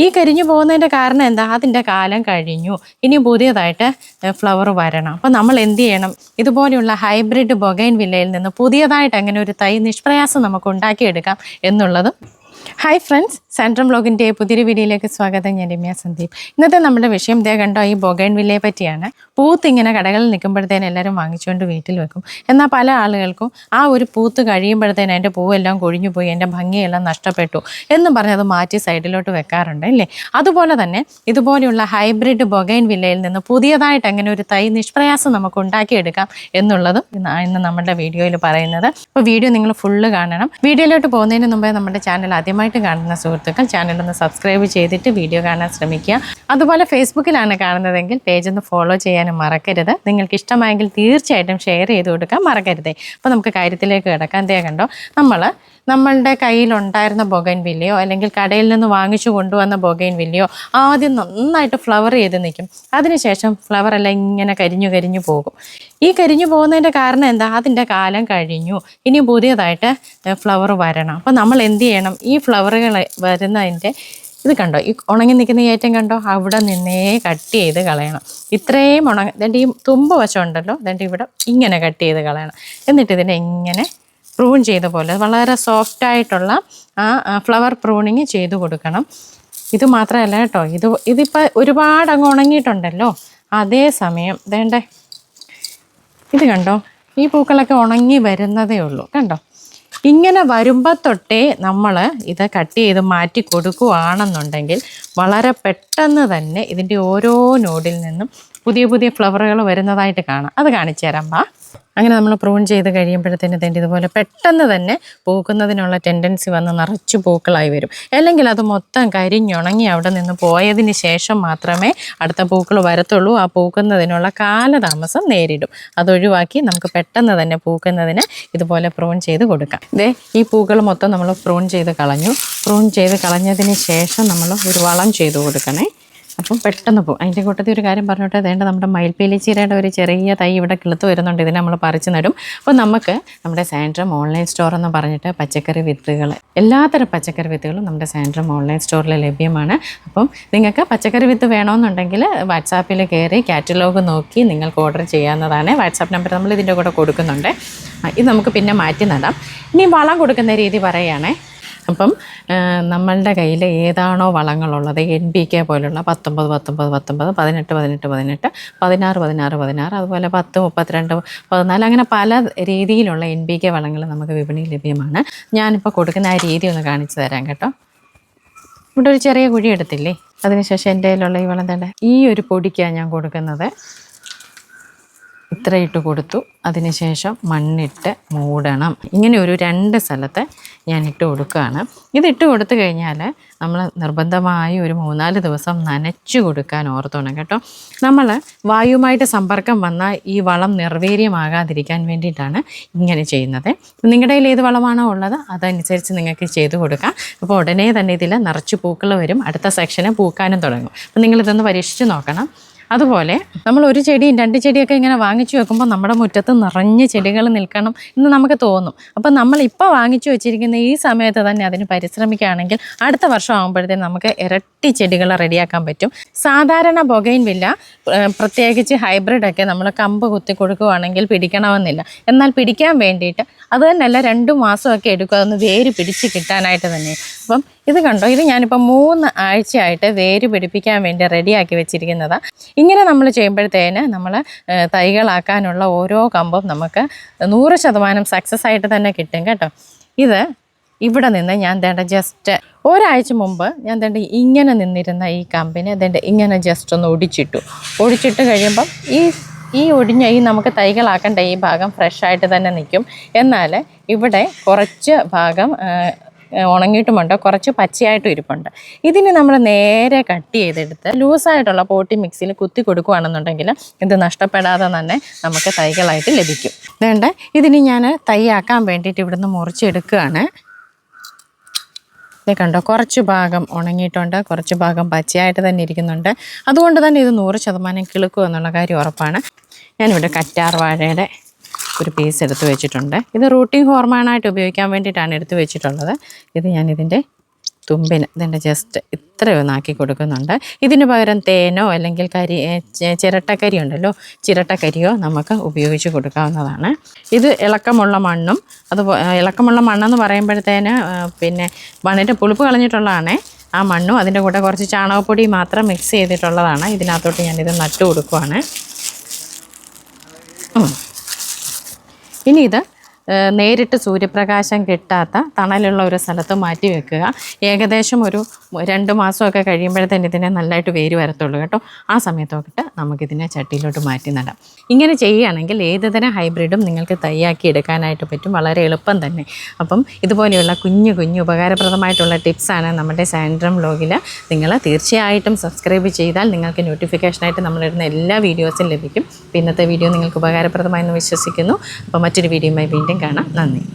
ഈ കരിഞ്ഞു പോകുന്നതിന്റെ കാരണം എന്താ? അതിന്റെ കാലം കഴിഞ്ഞു. ഇനി പുതിയതായിട്ട് ഫ്ലവർ വരണം. അപ്പോൾ നമ്മൾ എന്ത് ചെയ്യണം? ഇതുപോലെയുള്ള ഹൈബ്രിഡ് ബൊഗൈൻ വില്ലയിൽ നിന്ന് പുതിയതായിട്ട് അങ്ങനെ ഒരു തൈ നിഷ്പ്രയാസം നമുക്ക് ഉണ്ടാക്കിയെടുക്കാം എന്നുള്ളതും. ഹായ് ഫ്രണ്ട്സ് സെൻട്രം ബ്ലോഗിന്റെ പുതിയൊരു വീഡിയോയിലേക്ക് സ്വാഗതം. ഞാൻ രമ്യ സന്ദീപ്. ഇന്നത്തെ നമ്മുടെ വിഷയം ദേ കണ്ടോ ഈ ബൊഗൈൻ വില്ലയെ പറ്റിയാണ്. പൂത്ത് ഇങ്ങനെ കടകളിൽ നിൽക്കുമ്പോഴത്തേന് എല്ലാവരും വാങ്ങിച്ചുകൊണ്ട് വീട്ടിൽ വെക്കും. എന്നാൽ പല ആളുകൾക്കും ആ ഒരു പൂത്ത് കഴിയുമ്പോഴത്തേന് അതിന്റെ പൂവെല്ലാം കൊഴിഞ്ഞു പോയി എന്റെ ഭംഗിയെല്ലാം നഷ്ടപ്പെട്ടു എന്നും പറഞ്ഞ് അത് മാറ്റി സൈഡിലോട്ട് വെക്കാറുണ്ട് അല്ലേ? അതുപോലെ തന്നെ ഇതുപോലെയുള്ള ഹൈബ്രിഡ് ബൊഗൈൻ വില്ലയിൽ നിന്ന് പുതിയതായിട്ട് അങ്ങനെ ഒരു തൈ നിഷ്പ്രയാസം നമുക്ക് ഉണ്ടാക്കിയെടുക്കാം എന്നുള്ളതും ഇന്ന് നമ്മുടെ വീഡിയോയിൽ പറയുന്നത്. അപ്പോൾ വീഡിയോ നിങ്ങൾ ഫുള്ള് കാണണം. വീഡിയോയിലോട്ട് പോകുന്നതിന് മുമ്പേ നമ്മുടെ ചാനൽ ആദ്യമായിട്ട് കാണുന്ന സുഹൃത്തുക്കൾ ചാനൽ ഒന്ന് സബ്സ്ക്രൈബ് ചെയ്തിട്ട് വീഡിയോ കാണാൻ ശ്രമിക്കുക. അതുപോലെ ഫേസ്ബുക്കിലാണ് കാണുന്നതെങ്കിൽ പേജ് ഒന്ന് ഫോളോ ചെയ്യാനും മറക്കരുത്. നിങ്ങൾക്ക് ഇഷ്ടമായെങ്കിൽ തീർച്ചയായിട്ടും ഷെയർ ചെയ്ത് കൊടുക്കാൻ മറക്കരുതേ. അപ്പോൾ നമുക്ക് കാര്യത്തിലേക്ക് കിടക്കാൻ ദേ കണ്ടോ? നമ്മൾ നമ്മളുടെ കയ്യിലുണ്ടായിരുന്ന ബൊഗൈൻ വില്ലയോ അല്ലെങ്കിൽ കടയിൽ നിന്ന് വാങ്ങിച്ചു കൊണ്ടുവന്ന ബൊഗൈൻ വില്ലയോ ആദ്യം നന്നായിട്ട് ഫ്ലവർ ചെയ്ത് നിൽക്കും. അതിനുശേഷം ഫ്ലവർ എല്ലാം ഇങ്ങനെ കരിഞ്ഞു കരിഞ്ഞു പോകും. ഈ കരിഞ്ഞു പോകുന്നതിന്റെ കാരണം എന്താ? അതിന്റെ കാലം കഴിഞ്ഞു. ഇനി പുതിയതായിട്ട് ഫ്ലവർ വരണം. അപ്പോൾ നമ്മൾ എന്ത് ചെയ്യണം? ഈ ഫ്ലവറുകൾ വരുന്നതിന്റെ ഇത് കണ്ടോ? ഈ ഉണങ്ങി നിൽക്കുന്ന ഏറ്റം കണ്ടോ? അവിടെ നിന്നേ കട്ട് ചെയ്ത് കളയണം. ഇത്രയും ഉണങ്ങ ഇതിന്റെ ഈ തുമ്പ് വശം ഉണ്ടല്ലോ ഇവിടെ ഇങ്ങനെ കട്ട് ചെയ്ത് കളയണം. എന്നിട്ട് ഇതിനെ ഇങ്ങനെ പ്രൂൺ ചെയ്ത പോലെ വളരെ സോഫ്റ്റ് ആയിട്ടുള്ള ആ ഫ്ലവർ പ്രൂണിങ് ചെയ്ത് കൊടുക്കണം. ഇത് മാത്രമല്ല കേട്ടോ ഇത് ഇതിപ്പോൾ ഒരുപാട് അങ്ങ് ഉണങ്ങിയിട്ടുണ്ടല്ലോ? അതേ സമയം വേണ്ടേ ഇത് കണ്ടോ? ഈ പൂക്കളൊക്കെ ഉണങ്ങി വരുന്നതേ ഉള്ളൂ. കണ്ടോ? ഇങ്ങനെ വരുമ്പോൾ തൊട്ടേ നമ്മൾ ഇത് കട്ട് ചെയ്ത് മാറ്റി കൊടുക്കുകയാണെന്നുണ്ടെങ്കിൽ വളരെ പെട്ടെന്ന് തന്നെ ഇതിന്റെ ഓരോ നോഡിൽ നിന്നും പുതിയ പുതിയ ഫ്ലവറുകൾ വരുന്നതായിട്ട് കാണാം. അത് കാണിച്ചു തരാം വാ. അങ്ങനെ നമ്മൾ പ്രൂൺ ചെയ്ത് കഴിയുമ്പോഴത്തേന് തന്നെ ഇതുപോലെ പെട്ടെന്ന് തന്നെ പൂക്കുന്നതിനുള്ള ടെൻഡൻസി വന്ന് നിറച്ച് പൂക്കളായി വരും. അല്ലെങ്കിൽ അത് മൊത്തം കരിഞ്ഞുണങ്ങി അവിടെ നിന്ന് പോയതിന് ശേഷം മാത്രമേ അടുത്ത പൂക്കൾ വരത്തുള്ളൂ. ആ പൂക്കുന്നതിനുള്ള കാലതാമസം നേരിടും. അതൊഴിവാക്കി നമുക്ക് പെട്ടെന്ന് തന്നെ പൂക്കുന്നതിന് ഇതുപോലെ പ്രൂൺ ചെയ്ത് കൊടുക്കാം. ഇതേ ഈ പൂക്കൾ മൊത്തം നമ്മൾ പ്രൂൺ ചെയ്ത് കളഞ്ഞു. പ്രൂൺ ചെയ്ത് കളഞ്ഞതിന് ശേഷം നമ്മൾ ഒരു വളം ചെയ്ത് കൊടുക്കണേ. അപ്പം പെട്ടെന്ന് പോകും അതിന്റെ കൂട്ടത്തിൽ ഒരു കാര്യം പറഞ്ഞോട്ടെ വേണ്ട നമ്മുടെ മയിൽപ്പീലി ചീരയുടെ ഒരു ചെറിയ തൈ ഇവിടെ കിളുത്ത് വരുന്നുണ്ട് ഇതിനെ നമ്മൾ പറിച്ചു നടും. അപ്പോൾ നമുക്ക് നമ്മുടെ സാൻഡ്രം ഓൺലൈൻ സ്റ്റോർ എന്ന് പറഞ്ഞിട്ട് പച്ചക്കറി വിത്തുകൾ എല്ലാത്തരം പച്ചക്കറി വിത്തുകളും നമ്മുടെ സാൻഡ്രം ഓൺലൈൻ സ്റ്റോറിൽ ലഭ്യമാണ്. അപ്പം നിങ്ങൾക്ക് പച്ചക്കറി വിത്ത് വേണമെന്നുണ്ടെങ്കിൽ വാട്സാപ്പിൽ കയറി കാറ്റലോഗ് നോക്കി നിങ്ങൾക്ക് ഓർഡർ ചെയ്യാവുന്നതാണ്. വാട്സാപ്പ് നമ്പർ നമ്മൾ ഇതിന്റെ കൂടെ കൊടുക്കുന്നുണ്ട്. ഇത് നമുക്ക് പിന്നെ മാറ്റി നടാം. ഇനി വളം കൊടുക്കുന്ന രീതി പറയുകയാണേ. അപ്പം നമ്മളുടെ കയ്യിൽ ഏതാണോ വളങ്ങളുള്ളത് എൻ ബി കെ പോലുള്ള പത്തൊമ്പത് പത്തൊമ്പത് പത്തൊമ്പത് പതിനെട്ട് പതിനെട്ട് പതിനെട്ട് പതിനാറ് പതിനാറ് പതിനാറ് അതുപോലെ പത്ത് മുപ്പത്തിരണ്ട് പതിനാല് അങ്ങനെ പല രീതിയിലുള്ള എൻ ബി കെ വളങ്ങൾ നമുക്ക് വിപണിയിൽ ലഭ്യമാണ്. ഞാനിപ്പോൾ കൊടുക്കുന്ന ആ രീതി ഒന്ന് കാണിച്ചു തരാം കേട്ടോ. ഇവിടെ ഒരു ചെറിയ കുഴി എടുത്തില്ലേ? അതിനുശേഷം എന്റെ കയ്യിലുള്ള ഈ വളം തേണ്ട ഈ ഒരു പൊടിക്കാണ് ഞാൻ കൊടുക്കുന്നത്. ഇത്ര ഇട്ട് കൊടുത്തു അതിനുശേഷം മണ്ണിട്ട് മൂടണം. ഇങ്ങനെ ഒരു രണ്ട് സ്ഥലത്ത് ഞാൻ ഇട്ട് കൊടുക്കുകയാണ്. ഇത് ഇട്ട് കൊടുത്തു കഴിഞ്ഞാൽ നമ്മൾ നിർബന്ധമായി ഒരു മൂന്നാൽ ദിവസം നനച്ചു കൊടുക്കാൻ ഓർത്തോണം കേട്ടോ. നമ്മൾ വായുവുമായിട്ട് സമ്പർക്കം വന്നാൽ ഈ വളം നിർവീര്യമാകാതിരിക്കാൻ വേണ്ടിയിട്ടാണ് ഇങ്ങനെ ചെയ്യുന്നത്. നിങ്ങളുടെ കയ്യിൽ ഏത് വളമാണോ ഉള്ളത് അതനുസരിച്ച് നിങ്ങൾക്ക് ചെയ്തു കൊടുക്കാം. അപ്പോൾ ഉടനെ തന്നെ ഇതിൽ നിറച്ച് പൂക്കൾ വരും. അടുത്ത സെക്ഷനെ പൂക്കാനും തുടങ്ങും. അപ്പം നിങ്ങളിതൊന്ന് പരീക്ഷിച്ച് നോക്കണം. അതുപോലെ നമ്മൾ ഒരു ചെടിയും രണ്ട് ചെടിയൊക്കെ ഇങ്ങനെ വാങ്ങിച്ചു വെക്കുമ്പോൾ നമ്മുടെ മുറ്റത്ത് നിറഞ്ഞ ചെടികൾ നിൽക്കണം എന്ന് നമുക്ക് തോന്നും. അപ്പം നമ്മൾ ഇപ്പോൾ വാങ്ങിച്ചു വെച്ചിരിക്കുന്ന ഈ സമയത്ത് തന്നെ അതിന് പരിശ്രമിക്കുകയാണെങ്കിൽ അടുത്ത വർഷം ആകുമ്പോഴത്തേക്കും നമുക്ക് ഇരട്ടി ചെടികൾ റെഡിയാക്കാൻ പറ്റും. സാധാരണ ബൊഗൈൻ വില്ല പ്രത്യേകിച്ച് ഹൈബ്രിഡൊക്കെ നമ്മൾ കമ്പ് കുത്തി കൊടുക്കുകയാണെങ്കിൽ പിടിക്കണമെന്നില്ല. എന്നാൽ പിടിക്കാൻ വേണ്ടിയിട്ട് അത് തന്നെയല്ല രണ്ട് മാസമൊക്കെ എടുക്കും അതൊന്ന് വേര് പിടിച്ച് കിട്ടാനായിട്ട് തന്നെ അപ്പം ഇത് കണ്ടോ? ഇത് ഞാനിപ്പോൾ മൂന്ന് ആഴ്ചയായിട്ട് വേര് പിടിപ്പിക്കാൻ വേണ്ടി റെഡിയാക്കി വെച്ചിരിക്കുന്നതാണ് ഇങ്ങനെ നമ്മൾ ചെയ്യുമ്പോഴത്തേന് നമ്മൾ തൈകളാക്കാനുള്ള ഓരോ കമ്പും നമുക്ക് നൂറ് ശതമാനം സക്സസ് ആയിട്ട് തന്നെ കിട്ടും കേട്ടോ. ഇത് ഇവിടെ നിന്ന് ഞാൻ തേണ്ട ജസ്റ്റ് ഒരാഴ്ച മുമ്പ് ഞാൻ തേണ്ട ഇങ്ങനെ നിന്നിരുന്ന ഈ കമ്പിനെ തേണ്ട ഇങ്ങനെ ജസ്റ്റ് ഒന്ന് ഒടിച്ചിട്ടു. ഒടിച്ചിട്ട് കഴിയുമ്പം ഈ ഈ ഒടിഞ്ഞ ഈ നമുക്ക് തൈകളാക്കേണ്ട ഈ ഭാഗം ഫ്രഷായിട്ട് തന്നെ നിൽക്കും. എന്നാൽ ഇവിടെ കുറച്ച് ഭാഗം ഉണങ്ങിയിട്ടുമുണ്ട്. കുറച്ച് പച്ചയായിട്ടും ഇരിപ്പുണ്ട്. ഇതിന് നമ്മൾ നേരെ കട്ട് ചെയ്തെടുത്ത് ലൂസായിട്ടുള്ള പോട്ടി മിക്സിയിൽ കുത്തി കൊടുക്കുകയാണെന്നുണ്ടെങ്കിൽ ഇത് നഷ്ടപ്പെടാതെ തന്നെ നമുക്ക് തൈകളായിട്ട് ലഭിക്കും. വേണ്ട ഇതിന് ഞാൻ തൈയാക്കാൻ വേണ്ടിയിട്ട് ഇവിടുന്ന് മുറിച്ചെടുക്കുകയാണ്. ഇത് കണ്ടോ കുറച്ച് ഭാഗം ഉണങ്ങിയിട്ടുണ്ട് കുറച്ച് ഭാഗം പച്ചയായിട്ട് തന്നെ ഇരിക്കുന്നുണ്ട്. അതുകൊണ്ട് തന്നെ ഇത് നൂറ് ശതമാനം കിളുക്കും എന്നുള്ള കാര്യം ഉറപ്പാണ്. ഞാനിവിടെ കറ്റാർ വാഴയുടെ ഒരു പീസ് എടുത്ത് വെച്ചിട്ടുണ്ട്. ഇത് റൂട്ടിംഗ് ഹോർമോണായിട്ട് ഉപയോഗിക്കാൻ വേണ്ടിയിട്ടാണ് എടുത്ത് വെച്ചിട്ടുള്ളത്. ഇത് ഞാനിതിന്റെ തുമ്പിന് ഇതിന്റെ ജസ്റ്റ് ഇത്രയൊന്ന് ആക്കി കൊടുക്കുന്നുണ്ട്. ഇതിന് പകരം തേനോ അല്ലെങ്കിൽ കരി ചിരട്ടക്കരി ഉണ്ടല്ലോ ചിരട്ടക്കരിയോ നമുക്ക് ഉപയോഗിച്ച് കൊടുക്കാവുന്നതാണ്. ഇത് ഇളക്കമുള്ള മണ്ണും അതുപോലെ ഇളക്കമുള്ള മണ്ണെന്ന് പറയുമ്പോഴത്തേന് പിന്നെ മണ്ണിന്റെ പുളിപ്പ് കളഞ്ഞിട്ടുള്ളതാണേ. ആ മണ്ണും അതിന്റെ കൂടെ കുറച്ച് ചാണകപ്പൊടി മാത്രം മിക്സ് ചെയ്തിട്ടുള്ളതാണ്. ഇതിനകത്തോട്ട് ഞാനിത് നട്ടു കൊടുക്കുവാണ്. ഇനി ഇത് നേരിട്ട് സൂര്യപ്രകാശം കിട്ടാത്ത തണലുള്ള ഒരു സ്ഥലത്ത് മാറ്റി വെക്കുക. ഏകദേശം ഒരു രണ്ട് മാസമൊക്കെ കഴിയുമ്പോഴത്തേന് ഇതിനെ നല്ലതായിട്ട് വേര് വരത്തുള്ളൂ കേട്ടോ. ആ സമയത്തൊക്കെ നമുക്കിതിനെ ചട്ടിയിലോട്ട് മാറ്റി നടാം. ഇങ്ങനെ ചെയ്യുകയാണെങ്കിൽ ഏതുതരം ഹൈബ്രിഡും നിങ്ങൾക്ക് തയ്യാക്കി എടുക്കാനായിട്ട് പറ്റും. വളരെ എളുപ്പം തന്നെ. അപ്പം ഇതുപോലെയുള്ള കുഞ്ഞു കുഞ്ഞു ഉപകാരപ്രദമായിട്ടുള്ള ടിപ്സാണ് നമ്മുടെ സാൻഡ്രം വ്ലോഗിൽ നിങ്ങൾ തീർച്ചയായിട്ടും സബ്സ്ക്രൈബ് ചെയ്താൽ നിങ്ങൾക്ക് നോട്ടിഫിക്കേഷനായിട്ട് നമ്മളിടുന്ന എല്ലാ വീഡിയോസും ലഭിക്കും. ഇന്നത്തെ വീഡിയോ നിങ്ങൾക്ക് ഉപകാരപ്രദമായെന്ന് വിശ്വസിക്കുന്നു. അപ്പോൾ മറ്റൊരു വീഡിയോയുമായി വീണ്ടും കാണാം. നന്ദി.